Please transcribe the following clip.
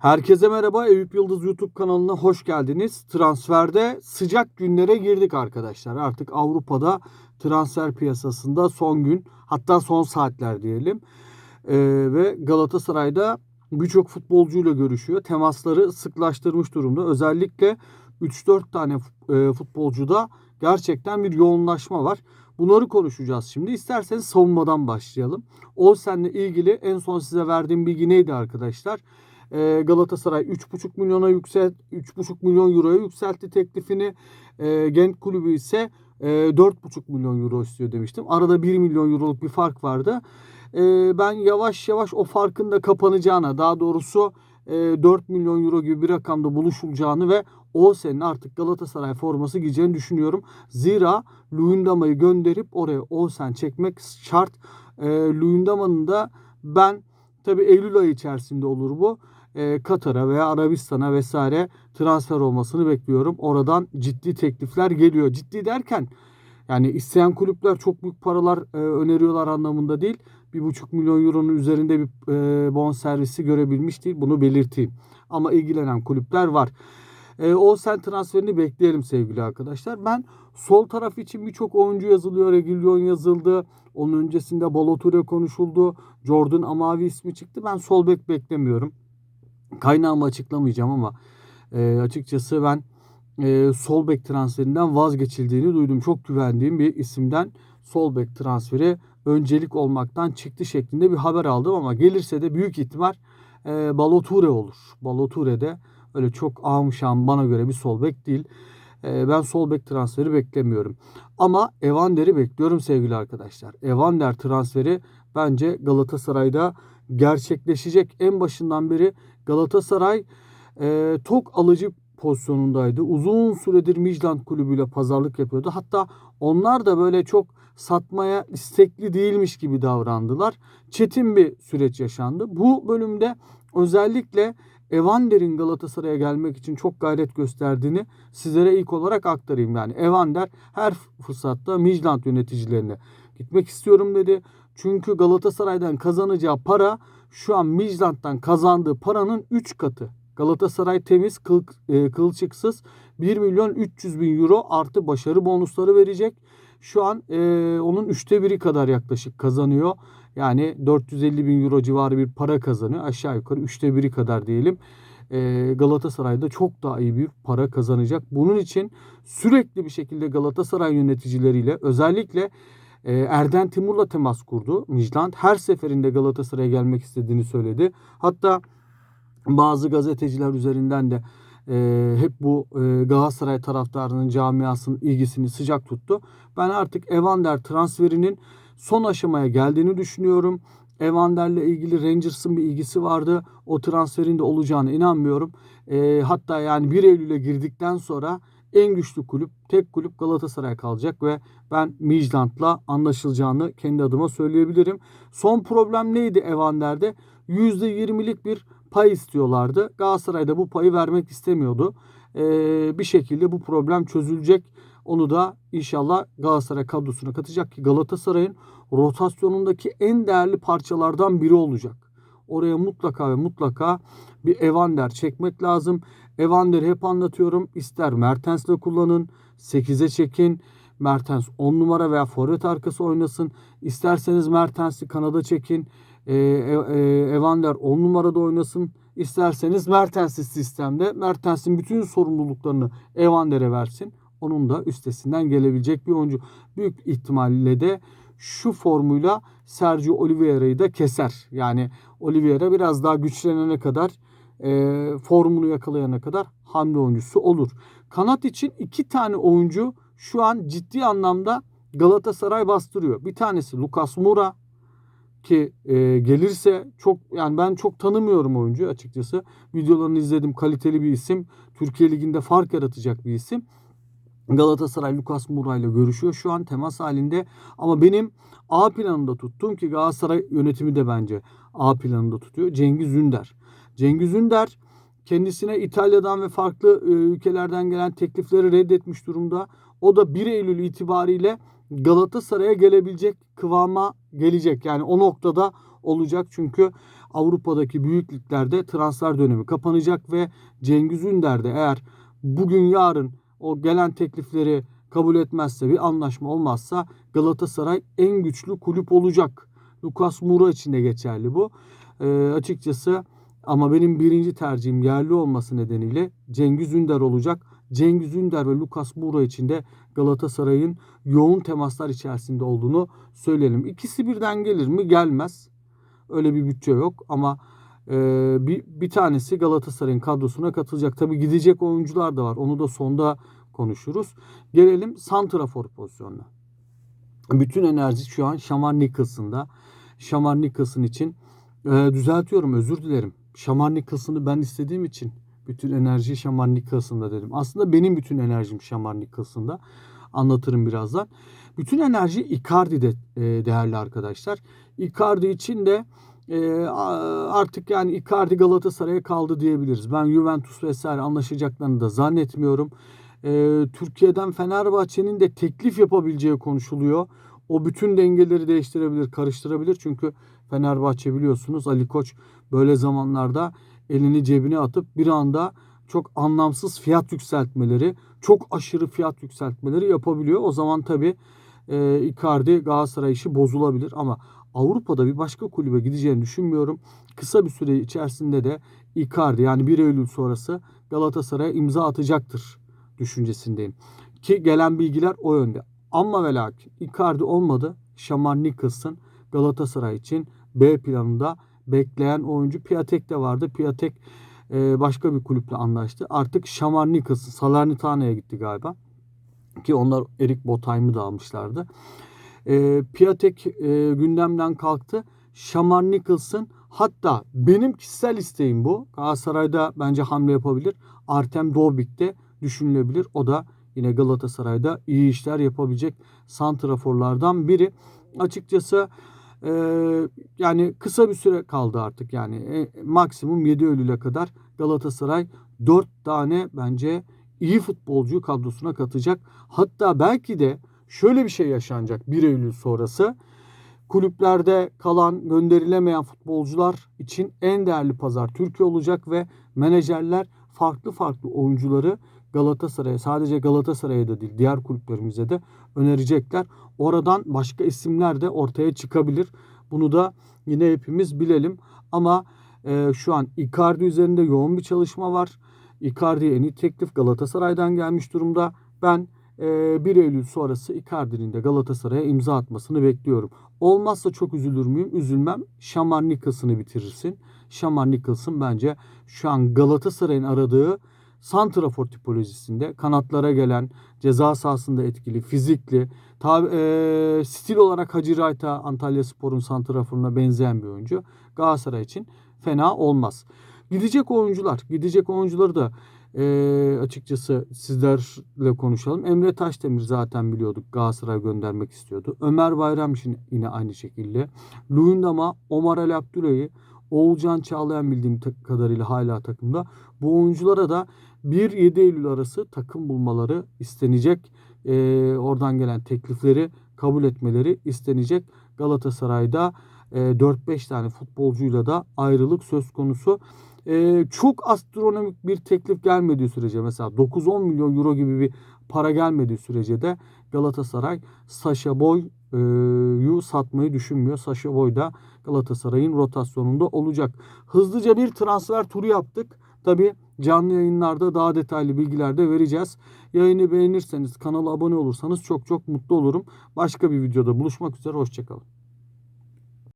Herkese merhaba. Eyüp Yıldız YouTube kanalına hoş geldiniz. Transferde sıcak günlere girdik arkadaşlar. Artık Avrupa'da transfer piyasasında son gün hatta son saatler diyelim. Ee, ve Galatasaray'da birçok futbolcuyla görüşüyor. Temasları sıklaştırmış durumda. Özellikle 3-4 tane e, futbolcuda gerçekten bir yoğunlaşma var. Bunları konuşacağız şimdi. İsterseniz savunmadan başlayalım. Olsen'le ilgili en son size verdiğim bilgi neydi arkadaşlar? Ee, Galatasaray 3,5 milyona yükselt 3,5 milyon euroya yükseltti teklifini. Genk kulübü ise e, 4,5 milyon euro istiyor demiştim. Arada 1 milyon euroluk bir fark vardı. Ee, ben yavaş yavaş o farkın da kapanacağına daha doğrusu e, 4 milyon euro gibi bir rakamda buluşulacağını ve o senin artık Galatasaray forması giyeceğini düşünüyorum. Zira Luyendama'yı gönderip oraya Olsen çekmek şart. E, Luyendama'nın da ben tabi Eylül ayı içerisinde olur bu. E, Katar'a veya Arabistan'a vesaire transfer olmasını bekliyorum. Oradan ciddi teklifler geliyor. Ciddi derken yani isteyen kulüpler çok büyük paralar e, öneriyorlar anlamında değil. 1,5 milyon euronun üzerinde bir e, bon servisi görebilmiş değil. Bunu belirteyim. Ama ilgilenen kulüpler var. E, o sen transferini bekleyelim sevgili arkadaşlar. Ben sol taraf için birçok oyuncu yazılıyor. Regilyon yazıldı. Onun öncesinde Baloture konuşuldu. Jordan Amavi ismi çıktı. Ben sol bek beklemiyorum. Kaynağımı açıklamayacağım ama e, açıkçası ben e, sol bek transferinden vazgeçildiğini duydum. Çok güvendiğim bir isimden sol bek transferi öncelik olmaktan çıktı şeklinde bir haber aldım ama gelirse de büyük ihtimal e, Baloture olur. Baloture de öyle çok ahım bana göre bir sol bek değil. E, ben sol bek transferi beklemiyorum. Ama Evander'i bekliyorum sevgili arkadaşlar. Evander transferi bence Galatasaray'da gerçekleşecek. En başından beri Galatasaray e, tok alıcı pozisyonundaydı. Uzun süredir Midland kulübüyle pazarlık yapıyordu. Hatta onlar da böyle çok satmaya istekli değilmiş gibi davrandılar. Çetin bir süreç yaşandı. Bu bölümde özellikle Evander'in Galatasaray'a gelmek için çok gayret gösterdiğini sizlere ilk olarak aktarayım. Yani Evander her fırsatta Midland yöneticilerine gitmek istiyorum dedi. Çünkü Galatasaray'dan kazanacağı para şu an Midland'dan kazandığı paranın 3 katı. Galatasaray temiz kıl, e, kılçıksız 1 milyon 300 bin euro artı başarı bonusları verecek. Şu an e, onun üçte biri kadar yaklaşık kazanıyor. Yani 450 bin euro civarı bir para kazanıyor. Aşağı yukarı üçte biri kadar diyelim. E, Galatasaray'da çok daha iyi bir para kazanacak. Bunun için sürekli bir şekilde Galatasaray yöneticileriyle özellikle e, Erden Timur'la temas kurdu. Mijland her seferinde Galatasaray'a gelmek istediğini söyledi. Hatta bazı gazeteciler üzerinden de e, hep bu e, Galatasaray taraftarının camiasının ilgisini sıcak tuttu. Ben artık Evander transferinin son aşamaya geldiğini düşünüyorum. Evander'le ilgili Rangers'ın bir ilgisi vardı. O transferin de olacağına inanmıyorum. E, hatta yani 1 Eylül'e girdikten sonra en güçlü kulüp, tek kulüp Galatasaray kalacak ve ben Midland'la anlaşılacağını kendi adıma söyleyebilirim. Son problem neydi Evander'de? %20'lik bir pay istiyorlardı. Galatasaray da bu payı vermek istemiyordu. Ee, bir şekilde bu problem çözülecek. Onu da inşallah Galatasaray kadrosuna katacak ki Galatasaray'ın rotasyonundaki en değerli parçalardan biri olacak. Oraya mutlaka ve mutlaka bir Evander çekmek lazım. Evander'i hep anlatıyorum. İster Mertens'le kullanın, 8'e çekin. Mertens 10 numara veya forvet arkası oynasın. İsterseniz Mertens'i kanada çekin. Ee, e, e, Evander 10 numarada oynasın. İsterseniz Mertens'li sistemde Mertens'in bütün sorumluluklarını Evander'e versin. Onun da üstesinden gelebilecek bir oyuncu. Büyük ihtimalle de şu formuyla Sergio Oliveira'yı da keser. Yani Oliveira biraz daha güçlenene kadar e, formunu yakalayana kadar hamle oyuncusu olur. Kanat için iki tane oyuncu şu an ciddi anlamda Galatasaray bastırıyor. Bir tanesi Lucas Moura ki e, gelirse çok yani ben çok tanımıyorum oyuncu açıkçası. Videolarını izledim. Kaliteli bir isim. Türkiye Ligi'nde fark yaratacak bir isim. Galatasaray Lucas Moura ile görüşüyor şu an temas halinde. Ama benim A planında tuttuğum ki Galatasaray yönetimi de bence A planında tutuyor. Cengiz Ünder. Cengiz Ünder kendisine İtalya'dan ve farklı e, ülkelerden gelen teklifleri reddetmiş durumda. O da 1 Eylül itibariyle Galatasaray'a gelebilecek kıvama gelecek. Yani o noktada olacak çünkü Avrupa'daki büyük liglerde transfer dönemi kapanacak ve Cengiz Ünder de eğer bugün yarın o gelen teklifleri kabul etmezse bir anlaşma olmazsa Galatasaray en güçlü kulüp olacak. Lucas Moura için de geçerli bu. Ee, açıkçası ama benim birinci tercihim yerli olması nedeniyle Cengiz Ünder olacak. Cengiz Ünder ve Lucas Moura için de Galatasaray'ın yoğun temaslar içerisinde olduğunu söyleyelim. İkisi birden gelir mi? Gelmez. Öyle bir bütçe yok ama e, bir, bir tanesi Galatasaray'ın kadrosuna katılacak. Tabi gidecek oyuncular da var. Onu da sonda konuşuruz. Gelelim Santrafor pozisyonuna. Bütün enerji şu an Şamar Nicholson'da. Şamar Nicholson için e, düzeltiyorum özür dilerim. Şamar Nicholson'ı ben istediğim için bütün enerji Şamar Nicholson'da dedim. Aslında benim bütün enerjim Şamar Nicholson'da. Anlatırım birazdan. Bütün enerji Icardi'de e, değerli arkadaşlar. Icardi için de e, artık yani Icardi Galatasaray'a kaldı diyebiliriz. Ben Juventus vesaire anlaşacaklarını da zannetmiyorum. E, Türkiye'den Fenerbahçe'nin de teklif yapabileceği konuşuluyor. O bütün dengeleri değiştirebilir, karıştırabilir. Çünkü Fenerbahçe biliyorsunuz Ali Koç böyle zamanlarda elini cebine atıp bir anda çok anlamsız fiyat yükseltmeleri, çok aşırı fiyat yükseltmeleri yapabiliyor. O zaman tabii e, Icardi Galatasaray işi bozulabilir ama Avrupa'da bir başka kulübe gideceğini düşünmüyorum. Kısa bir süre içerisinde de Icardi yani 1 Eylül sonrası Galatasaray'a imza atacaktır düşüncesindeyim. Ki gelen bilgiler o yönde. Ama ve lakin Icardi olmadı. Şaman Nicholson Galatasaray için B planında bekleyen oyuncu Piatek de vardı. Piatek e, başka bir kulüple anlaştı. Artık Şaman Nicholson Salernitane'ye gitti galiba. Ki onlar Erik Botheim'i de almışlardı. E, Piatek e, gündemden kalktı. Şaman Nicholson hatta benim kişisel isteğim bu. Galatasaray'da bence hamle yapabilir. Artem Dovbik de düşünülebilir. O da yine Galatasaray'da iyi işler yapabilecek santraforlardan biri. Açıkçası e, yani kısa bir süre kaldı artık yani e, maksimum 7 Eylül'e kadar Galatasaray 4 tane bence iyi futbolcu kadrosuna katacak. Hatta belki de şöyle bir şey yaşanacak 1 Eylül sonrası. Kulüplerde kalan gönderilemeyen futbolcular için en değerli pazar Türkiye olacak ve menajerler farklı farklı oyuncuları Galatasaray'a sadece Galatasaray'a da değil diğer kulüplerimize de önerecekler. Oradan başka isimler de ortaya çıkabilir. Bunu da yine hepimiz bilelim. Ama e, şu an Icardi üzerinde yoğun bir çalışma var. Icardi'ye en iyi teklif Galatasaray'dan gelmiş durumda. Ben 1 Eylül sonrası Icardi'nin de Galatasaray'a imza atmasını bekliyorum. Olmazsa çok üzülür müyüm? Üzülmem. Şamar Nicholson'ı bitirirsin. Şamar Nicholson bence şu an Galatasaray'ın aradığı santrafor tipolojisinde kanatlara gelen ceza sahasında etkili, fizikli, tabi, e, stil olarak Hacı Rayta Antalya Spor'un santraforuna benzeyen bir oyuncu. Galatasaray için fena olmaz. Gidecek oyuncular, gidecek oyuncuları da e, açıkçası sizlerle konuşalım. Emre Taşdemir zaten biliyorduk Galatasaray göndermek istiyordu. Ömer Bayram için yine aynı şekilde. Luyendama, Omar Ali Abdüley'i, Oğulcan Çağlayan bildiğim kadarıyla hala takımda. Bu oyunculara da 1-7 Eylül arası takım bulmaları istenecek. E, oradan gelen teklifleri kabul etmeleri istenecek. Galatasaray'da e, 4-5 tane futbolcuyla da ayrılık söz konusu. E, çok astronomik bir teklif gelmediği sürece mesela 9-10 milyon euro gibi bir para gelmediği sürece de Galatasaray Sasha Boy'u satmayı düşünmüyor. Sasha Boy da Galatasaray'ın rotasyonunda olacak. Hızlıca bir transfer turu yaptık. Tabi canlı yayınlarda daha detaylı bilgiler de vereceğiz. Yayını beğenirseniz, kanala abone olursanız çok çok mutlu olurum. Başka bir videoda buluşmak üzere. Hoşçakalın.